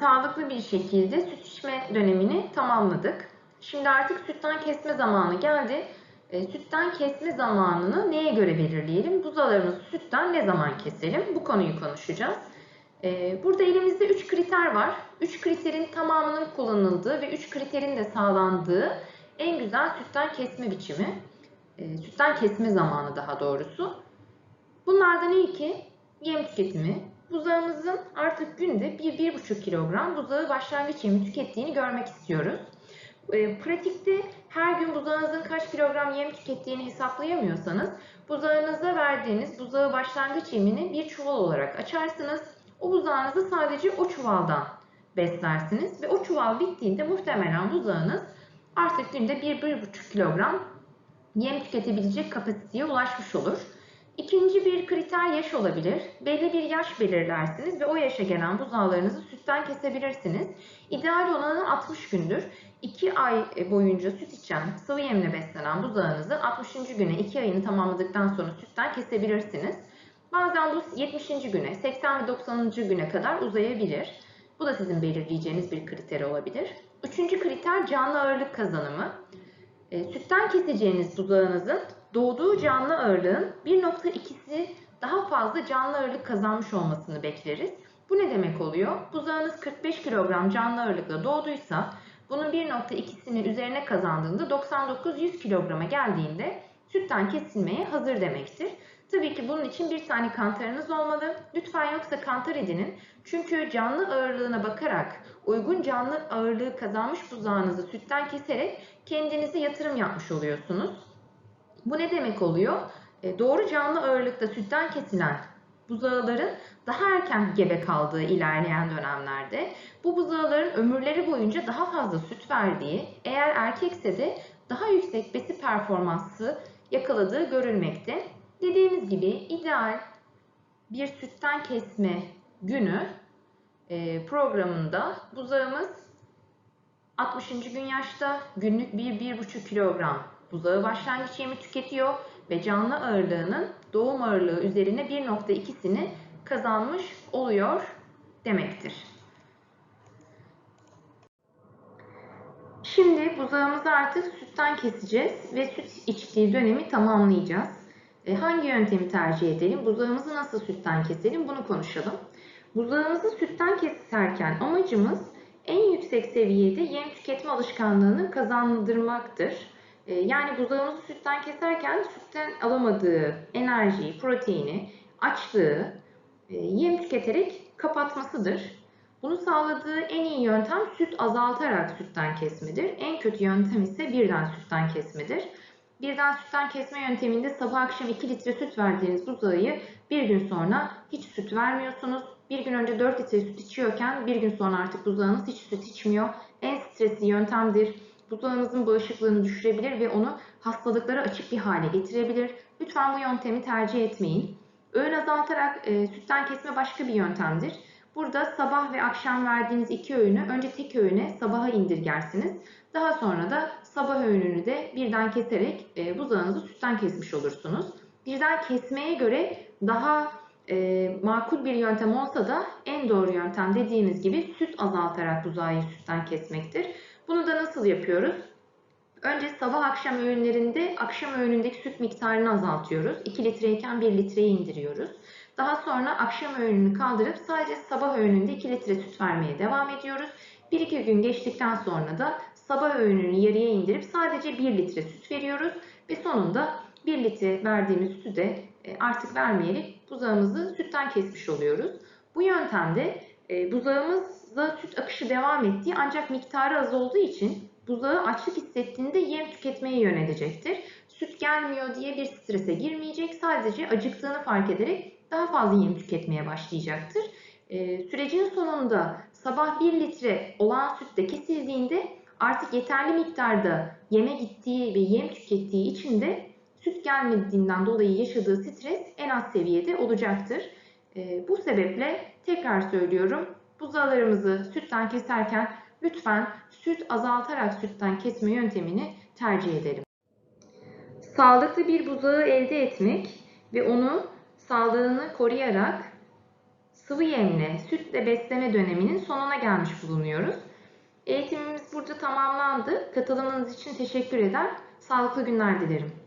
sağlıklı bir şekilde süt içme dönemini tamamladık. Şimdi artık sütten kesme zamanı geldi. E, sütten kesme zamanını neye göre belirleyelim? Buzalarımızı sütten ne zaman keselim? Bu konuyu konuşacağız. E, burada elimizde 3 kriter var. 3 kriterin tamamının kullanıldığı ve 3 kriterin de sağlandığı en güzel sütten kesme biçimi. E, sütten kesme zamanı daha doğrusu. Bunlardan ilki yem tüketimi. Buzağımızın artık günde 1-1,5 kilogram buzağı başlangıç yemi tükettiğini görmek istiyoruz. E, pratikte her gün buzağınızın kaç kilogram yem tükettiğini hesaplayamıyorsanız buzağınıza verdiğiniz buzağı başlangıç yemini bir çuval olarak açarsınız. O buzağınızı sadece o çuvaldan beslersiniz ve o çuval bittiğinde muhtemelen buzağınız artık günde 1-1,5 kilogram yem tüketebilecek kapasiteye ulaşmış olur. İkinci bir kriter yaş olabilir. Belli bir yaş belirlersiniz ve o yaşa gelen buzağlarınızı sütten kesebilirsiniz. İdeal olanı 60 gündür. 2 ay boyunca süt içen, sıvı yemle beslenen buzağınızı 60. güne 2 ayını tamamladıktan sonra sütten kesebilirsiniz. Bazen bu 70. güne, 80 ve 90. güne kadar uzayabilir. Bu da sizin belirleyeceğiniz bir kriter olabilir. Üçüncü kriter canlı ağırlık kazanımı. E, sütten keseceğiniz buzağınızın doğduğu canlı ağırlığın 1.2'si daha fazla canlı ağırlık kazanmış olmasını bekleriz. Bu ne demek oluyor? Buzağınız 45 kilogram canlı ağırlıkla doğduysa bunun 1.2'sini üzerine kazandığında 99-100 kilograma geldiğinde sütten kesilmeye hazır demektir. Tabii ki bunun için bir tane kantarınız olmalı. Lütfen yoksa kantar edinin. Çünkü canlı ağırlığına bakarak uygun canlı ağırlığı kazanmış buzağınızı sütten keserek kendinize yatırım yapmış oluyorsunuz. Bu ne demek oluyor? E, doğru canlı ağırlıkta sütten kesilen buzağıların daha erken gebe kaldığı ilerleyen dönemlerde bu buzağıların ömürleri boyunca daha fazla süt verdiği, eğer erkekse de daha yüksek besi performansı yakaladığı görülmekte. Dediğimiz gibi ideal bir sütten kesme günü e, programında buzağımız 60. gün yaşta günlük 1-1,5 kilogram buzağı başlangıç yemi tüketiyor ve canlı ağırlığının doğum ağırlığı üzerine 1.2'sini kazanmış oluyor demektir. Şimdi buzağımızı artık sütten keseceğiz ve süt içtiği dönemi tamamlayacağız. E, hangi yöntemi tercih edelim? Buzağımızı nasıl sütten keselim? Bunu konuşalım. Buzağımızı sütten keserken amacımız en yüksek seviyede yem tüketme alışkanlığını kazandırmaktır. E, yani buzağımızı sütten keserken sütten alamadığı enerjiyi, proteini, açlığı e, yem tüketerek kapatmasıdır. Bunu sağladığı en iyi yöntem süt azaltarak sütten kesmedir. En kötü yöntem ise birden sütten kesmedir. Birden sütten kesme yönteminde sabah akşam 2 litre süt verdiğiniz buzağı bir gün sonra hiç süt vermiyorsunuz. Bir gün önce 4 litre süt içiyorken bir gün sonra artık buzağınız hiç süt içmiyor. En stresli yöntemdir. Buzağınızın bağışıklığını düşürebilir ve onu hastalıklara açık bir hale getirebilir. Lütfen bu yöntemi tercih etmeyin. Öğün azaltarak e, sütten kesme başka bir yöntemdir. Burada sabah ve akşam verdiğiniz iki öğünü önce tek öğüne sabaha indirgersiniz. Daha sonra da sabah öğününü de birden keserek e, buzağınızı sütten kesmiş olursunuz. Birden kesmeye göre daha e, makul bir yöntem olsa da en doğru yöntem dediğimiz gibi süt azaltarak buzağı sütten kesmektir. Nasıl yapıyoruz? Önce sabah akşam öğünlerinde akşam öğünündeki süt miktarını azaltıyoruz. 2 litreyken 1 litreye indiriyoruz. Daha sonra akşam öğününü kaldırıp sadece sabah öğününde 2 litre süt vermeye devam ediyoruz. 1-2 gün geçtikten sonra da sabah öğününü yarıya indirip sadece 1 litre süt veriyoruz. Ve sonunda 1 litre verdiğimiz sütü de e, artık vermeyerek buzağımızı sütten kesmiş oluyoruz. Bu yöntemde e, buzağımızda süt akışı devam ettiği ancak miktarı az olduğu için buzağı açlık hissettiğinde yem tüketmeye yönelecektir. Süt gelmiyor diye bir strese girmeyecek. Sadece acıktığını fark ederek daha fazla yem tüketmeye başlayacaktır. E, sürecin sonunda sabah 1 litre olan süt de kesildiğinde artık yeterli miktarda yeme gittiği ve yem tükettiği için de süt gelmediğinden dolayı yaşadığı stres en az seviyede olacaktır. E, bu sebeple tekrar söylüyorum buzağlarımızı sütten keserken lütfen süt azaltarak sütten kesme yöntemini tercih edelim. Sağlıklı bir buzağı elde etmek ve onu sağlığını koruyarak sıvı yemle, sütle besleme döneminin sonuna gelmiş bulunuyoruz. Eğitimimiz burada tamamlandı. Katılımınız için teşekkür eder. Sağlıklı günler dilerim.